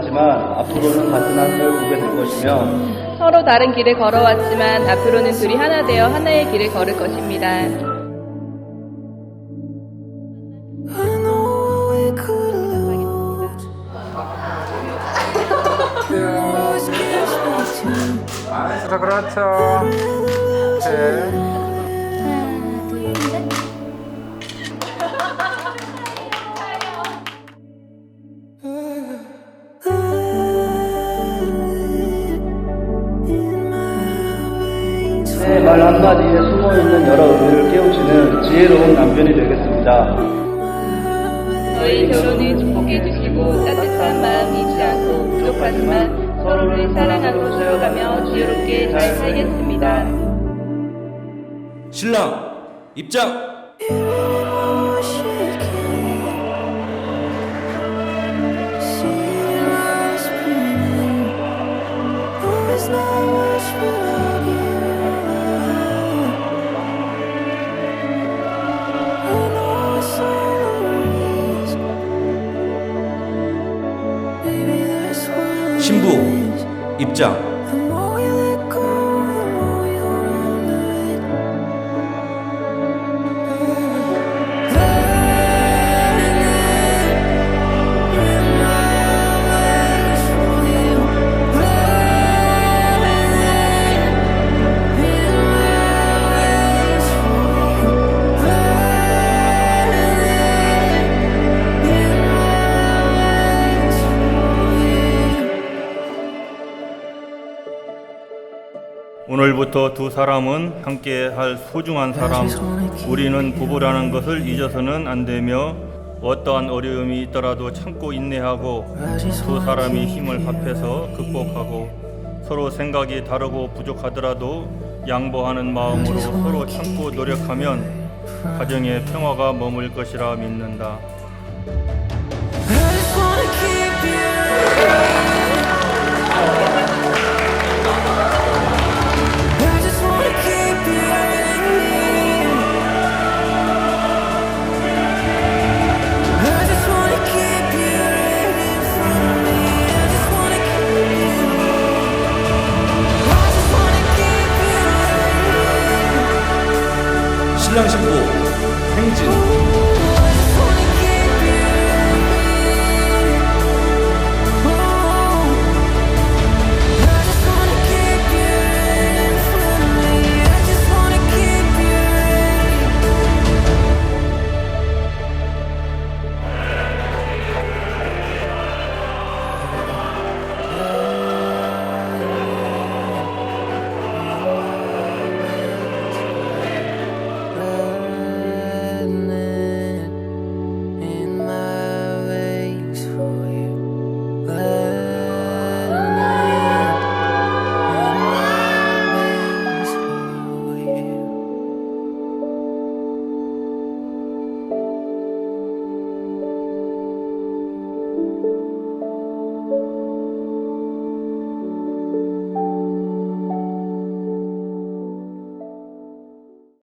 만났지만 앞으로는 같은 하늘을 보게 될 것이며 서로 다른 길을 걸어왔지만 앞으로는 둘이 하나 되어 하나의 길을 걸을 것입니다. 자, 그렇죠. 네. 내 말 한마디에 숨어있는 여러 의미를 깨우치는 지혜로운 남편이 되겠습니다. 저희 결혼을 축복해 주시고 따뜻한 마음 잊지 않고 부족하지만 서로를 사랑하고 조여가며 지혜롭게 잘 살겠습니다. 신랑 입장. 3장 오늘부터 두 사람은 함께 할 소중한 사람, 우리는 부부라는 것을 잊어서는 안 되며 어떠한 어려움이 있더라도 참고 인내하고 두 사람이 힘을 합해서 극복하고 서로 생각이 다르고 부족하더라도 양보하는 마음으로 서로 참고 노력하면 가정의 평화가 머물 것이라 믿는다. 신랑 신부 행진.